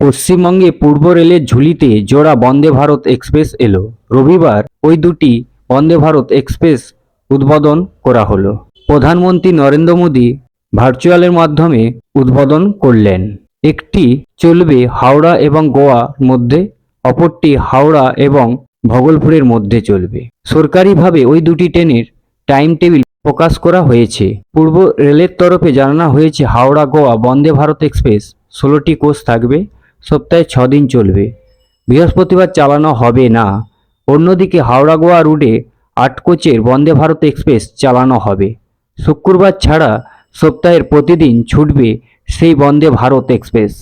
পশ্চিমবঙ্গে পূর্ব রেলের ঝুলিতে জোড়া বন্দে ভারত এক্সপ্রেস এলো। রবিবার ওই দুটি বন্দে ভারত এক্সপ্রেস উদ্বোধন করা হলো। প্রধানমন্ত্রী নরেন্দ্র মোদী ভার্চুয়ালের মাধ্যমে উদ্বোধন করলেন। একটি চলবে হাওড়া এবং গোয়ার মধ্যে, অপরটি হাওড়া এবং ভগলপুরের মধ্যে চলবে। সরকারিভাবে ওই দুটি ট্রেনের টাইম টেবিল প্রকাশ করা হয়েছে। পূর্ব রেলের তরফে জানানো হয়েছে হাওড়া গোয়া বন্দে ভারত এক্সপ্রেস ষোলোটি কোচ থাকবে। সপ্তাহে ছ দিন চলবে। বৃহস্পতিবার চালানো হবে না। অন্যদিকে হাওড়া গোয়া রুটে আট কোচের বন্দে ভারত এক্সপ্রেস চালানো হবে। শুক্রবার ছাড়া সপ্তাহের প্রতিদিন ছুটবে সেই Vande Bharat express.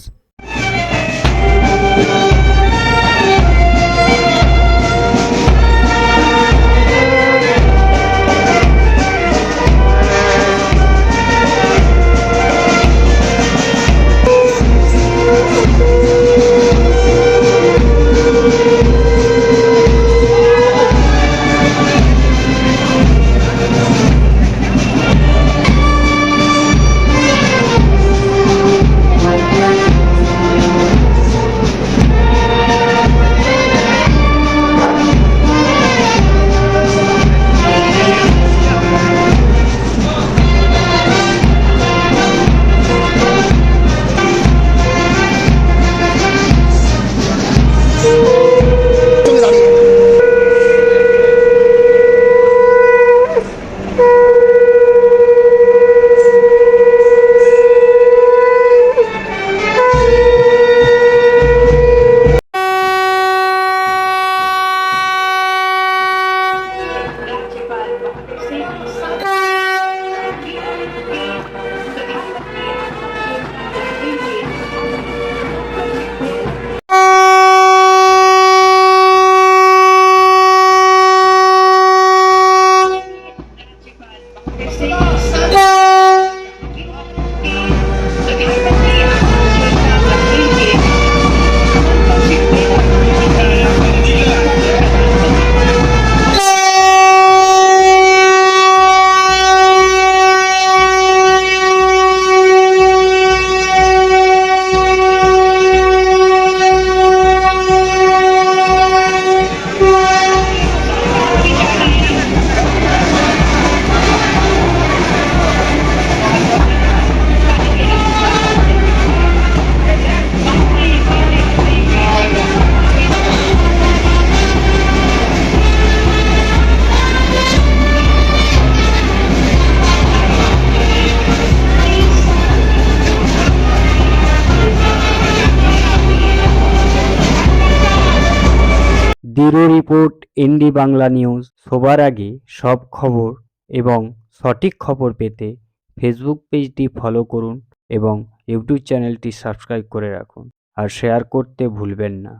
Bureau report, ND Bangla news. সবার আগে সব খবর এবং সঠিক খবর পেতে ফেসবুক পেজটি ফলো করুন এবং ইউটিউব চ্যানেলটি সাবস্ক্রাইব করে রাখুন। আর শেয়ার করতে ভুলবেন না।